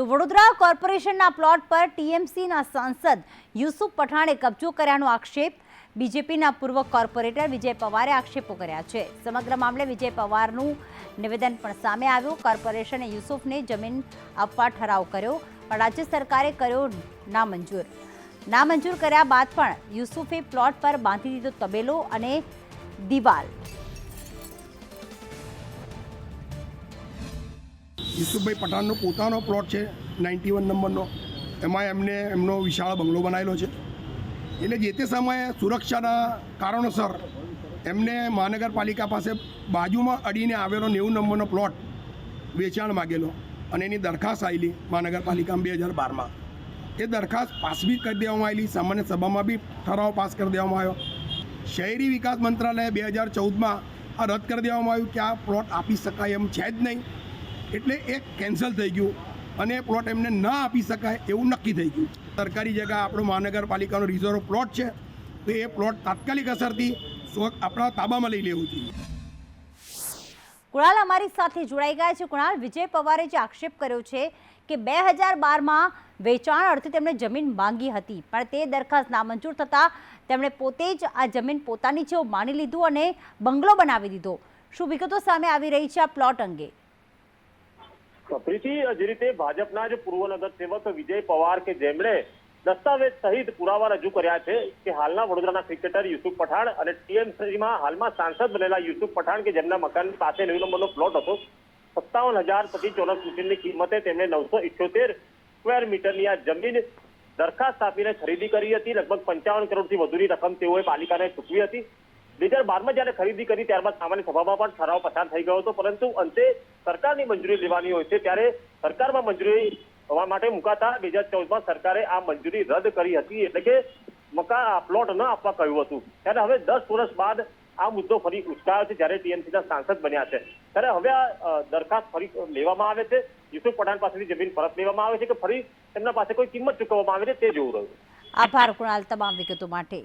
તો વડોદરા કોર્પોરેશનના પ્લોટ પર ટીએમસીના સાંસદ યુસુફ પઠાણે કબજો કર્યાનો આક્ષેપ. બીજેપીના પૂર્વ કોર્પોરેટર વિજય પવારે આક્ષેપો કર્યા છે. સમગ્ર મામલે વિજય પવારનું નિવેદન પણ સામે આવ્યું. કોર્પોરેશને યુસુફને જમીન આપવા ઠરાવ કર્યો, પણ રાજ્ય સરકારે કર્યો નામંજૂર. નામંજૂર કર્યા બાદ પણ યુસુફે પ્લોટ પર બાંધી દીધો તબેલો અને દિવાલ. યુસુફભાઈ પઠાણનો પોતાનો પ્લોટ છે નાઇન્ટી વન નંબરનો. એમાં એમને, એમનો વિશાળ બંગલો બનાવેલો છે. એટલે જે તે સમયે સુરક્ષાના કારણોસર એમને મહાનગરપાલિકા પાસે બાજુમાં અડીને આવેલો નેવું નંબરનો પ્લોટ વેચાણ માગેલો અને એની દરખાસ્ત આવેલી મહાનગરપાલિકામાં બે હજાર બારમાં. એ દરખાસ્ત પાસ બી કરી દેવામાં આવેલી સામાન્ય સભામાં બી ઠરાવ પાસ કરી દેવામાં આવ્યો. શહેરી વિકાસ મંત્રાલયે બે હજાર ચૌદમાં આ રદ કરી દેવામાં આવ્યું કે આ પ્લોટ આપી શકાય એમ છે જ નહીં. એટલે એ કેન્સલ થઈ ગયું અને એ પ્લોટ એમને ન આપી શકાય એવું નક્કી થઈ ગયું. સરકારી જગ્યા આપણો મહાનગરપાલિકાનો રિઝર્વ પ્લોટ છે, તો એ પ્લોટ તાત્કાલિક અસરથી આપણા તાબામાં લઈ લેવું જોઈએ. કુણાલ અમારી સાથે જોડાઈ ગયા છે. કુણાલ, વિજય પવારે જે આક્ષેપ કર્યો છે કે બે હજાર બારમાં વેચાણ અર્થે તેમણે જમીન માંગી હતી, પણ તે દરખાસ્ત નામંજૂર થતાં તેમણે પોતે જ આ જમીન પોતાની છે માની લીધું અને બંગલો બનાવી દીધો. શું વિગતો સામે આવી રહી છે આ પ્લોટ અંગે? પ્રીતિ જે રીતે ભાજપના જ પૂર્વ નગરસેવક વિજય પવાર કે જેમણે દસ્તાવેજ સહિત પુરાવા રજૂ કર્યા છે કે હાલના વડોદરાના ક્રિકેટર યુસુફ પઠાણ અને ટીએમસીમાં હાલમાં સાંસદ બનેલા યુસુફ પઠાણ કે જેમના મકાન પાસે નવી નંબરનો પ્લોટ હતો, સત્તાવન હજાર પ્રતિ ચોરસ ફૂટની કિંમતે તેમણે નવસો ઇઠ્યોતેર સ્ક્વેર મીટરની આ જમીન દરખાસ્ત આપીને ખરીદી કરી હતી. લગભગ પંચાવન કરોડથી વધુની રકમ તેઓએ પાલિકાને ચૂકવી હતી. બે હજાર બારમાં જ્યારે ખરીદી કરી, ત્યારબાદ સામાન્ય સભામાં પણ ઠરાવ પસાર થઈ ગયો હતો. પરંતુ અંતે સરકારની મંજૂરી લેવાની હોય છે, ત્યારે સરકારમાં મંજૂરી માટે મુકાતા બે હજાર ચૌદમાં સરકારે આ મંજૂરી રદ કરી હતી, એટલે કે મકા પ્લોટ ન આપવા કહ્યું હતું. ત્યારે હવે દસ વર્ષ બાદ આ મુદ્દો ફરી ઉચકાયો છે, જ્યારે ટીએમસીના સાંસદ બન્યા છે. ત્યારે હવે આ દરખાસ્ત ફરી લેવામાં આવે છે. યુસુફ પઠાણ પાસેથી જમીન પરત લેવામાં આવે છે કે ફરી તેમના પાસે કોઈ કિંમત ચૂકવવામાં આવે છે તે જોવું રહ્યું. આભાર કુણાલ તમામ વિગતો માટે.